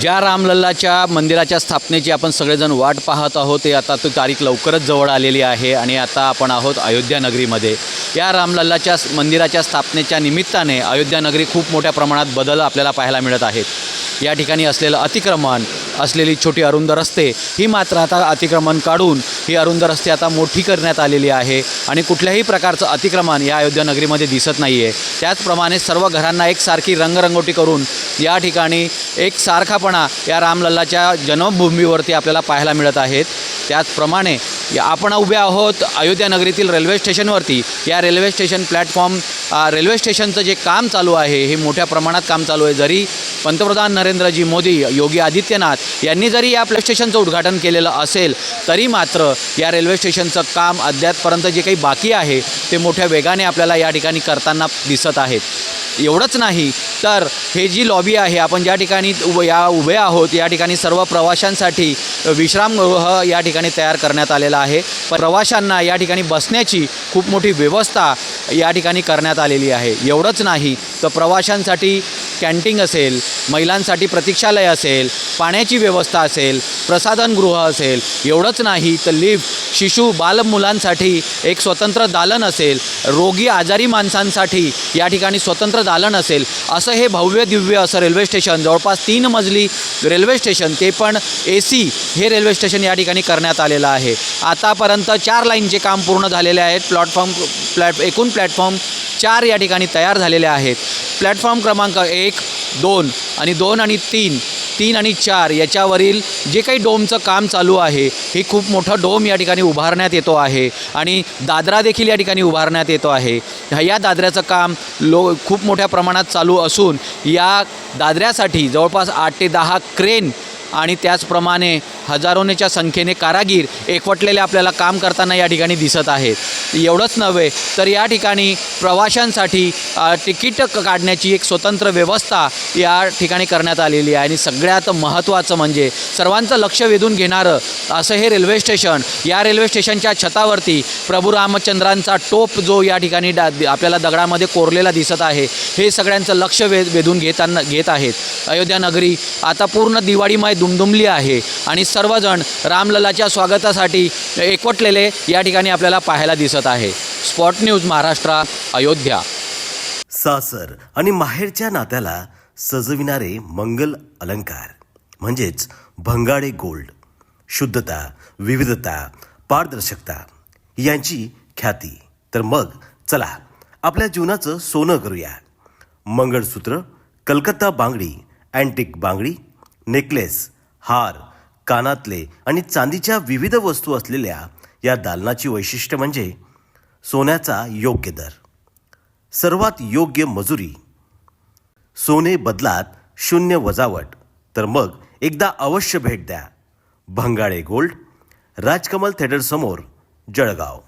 ज्या रामलल्लाच्या मंदिराच्या स्थापनेची आपण सगळेजण वाट पाहत आहोत. ते आता ती तारीख लवकरच जवळ आलेली आहे आणि आता आपण आहोत अयोध्या नगरीमध्ये. या रामलल्लाच्या मंदिराच्या स्थापनेच्या निमित्ताने अयोध्या नगरी खूप मोठ्या प्रमाणात बदल आपल्याला पाहायला मिळत आहेत. या ठिकाणी असलेलं अतिक्रमण असलेली छोटी अरुंद रस्ते ही मात्र आता अतिक्रमण काढून ही अरुंद रस्ते आता मोठी करण्यात आलेली आहे. आणि कुठल्याही प्रकारचं अतिक्रमण या अयोध्या नगरीमध्ये दिसत नाही आहे त्याचप्रमाणे सर्व घरांना एकसारखी रंगरंगोटी करून या ठिकाणी एक सारखापणा या रामलल्लाच्या जन्मभूमीवरती आपल्याला पाहायला मिळत आहेत. त्याचप्रमाणे या- आपण उभे आहोत अयोध्या नगरीतील रेल्वे स्टेशनवरती. या रेल्वे स्टेशन प्लॅटफॉर्म रेल्वे स्टेशनचं जे काम चालू आहे हे मोठ्या प्रमाणात काम चालू आहे. जरी पंतप्रधान नरेंद्रजी मोदी योगी आदित्यनाथ यांनी जरी या प्ले स्टेशनचं उद्घाटन केलेलं असेल तरी मात्र या रेल्वे स्टेशनचं काम अद्यापपर्यंत जे काही बाकी आहे ते मोठ्या वेगाने आपल्याला या ठिकाणी करताना दिसत आहेत. एवढंच नाही तर हे जी लॉबी आहे आपण ज्या ठिकाणी उभ या उभे आहोत या ठिकाणी सर्व प्रवाशांसाठी विश्रामगृह या ठिकाणी तयार करण्यात आलेलं आहे. प्रवाशांना या ठिकाणी बसण्याची खूप मोठी व्यवस्था या ठिकाणी करण्यात आलेली आहे. एवढंच नाही तर प्रवाशांसाठी कॅन्टीन असेल महिलांसाठी प्रतीक्षालय असेल पाण्याची व्यवस्था असेल प्रसाधनगृह असेल एवढंच नाही तर लिफ्ट शिशु बालमुलांसाठी एक स्वतंत्र दालन असेल रोगी आजारी माणसांसाठी या ठिकाणी स्वतंत्र दालन असेल असं हे भव्य दिव्य असं रेल्वे स्टेशन जवळपास तीन मजली रेल्वे स्टेशन ते पण ए सी हे रेल्वे स्टेशन या ठिकाणी करण्यात आलेलं आहे. आतापर्यंत चार लाईनचे काम पूर्ण झालेले आहेत प्लॅटफॉर्म प्लॅट एकूण प्लॅटफॉर्म चार या ठिकाणी तयार झालेले आहेत. प्लॅटफॉर्म क्रमांक एक दोन आणि दोन आणि तीन तीन आणि चार याच्यावरील जे काही डोमचं काम चालू आहे हे खूप मोठं डोम या ठिकाणी उभारण्यात येतो आहे आणि दादरा देखील या ठिकाणी उभारण्यात येतो आहे. या दादऱ्याचं काम लो खूप मोठ्या प्रमाणात चालू असून या दादऱ्यासाठी जवळपास आठ ते दहा क्रेन आणि त्याचप्रमाणे हजारोनेच्या संख्येने कारागीर एकवटलेले आपल्याला काम करताना या ठिकाणी दिसत आहेत. एवढंच नव्हे तर या ठिकाणी प्रवाशांसाठी तिकीट काढण्याची एक स्वतंत्र व्यवस्था या ठिकाणी करण्यात आलेली आहे. आणि सगळ्यात महत्त्वाचं म्हणजे सर्वांचं लक्ष वेधून घेणारं असं हे रेल्वे स्टेशन या रेल्वे स्टेशनच्या छतावरती प्रभू रामचंद्रांचा टोप जो या ठिकाणी डा आपल्याला दगडामध्ये कोरलेला दिसत आहे हे सगळ्यांचं लक्ष वे वेधून घेताना घेत आहेत. अयोध्या नगरी आता पूर्ण दिवाळीमय दुमदुमली आहे आणि सर्वजण रामललाच्या स्वागतासाठी एकवटलेले या ठिकाणी आपल्याला पाहायला दिसत आहे. Spot news Maharashtra Ayodhya. सासर आणि माहेरच्या नात्याला सजविणारे मंगल अलंकार म्हणजेच भंगाडे गोल्ड शुद्धता विविधता पारदर्शकता यांची ख्याती. तर मग चला आपल्या जीवनाचं सोनं करूया. मंगळसूत्र कलकत्ता बांगडी अँटिक बांगडी नेकलेस हार कानातले आणि चांदीच्या विविध वस्तू असलेल्या या दालनाची वैशिष्ट्य म्हणजे सोन्याचा योग्य दर. सर्वात योग्य मजुरी. सोने बदलात शून्य वजावट. तर मग एकदा अवश्य भेट द्या. भंगाळे गोल्ड राजकमल थिएटरसमोर जळगाव.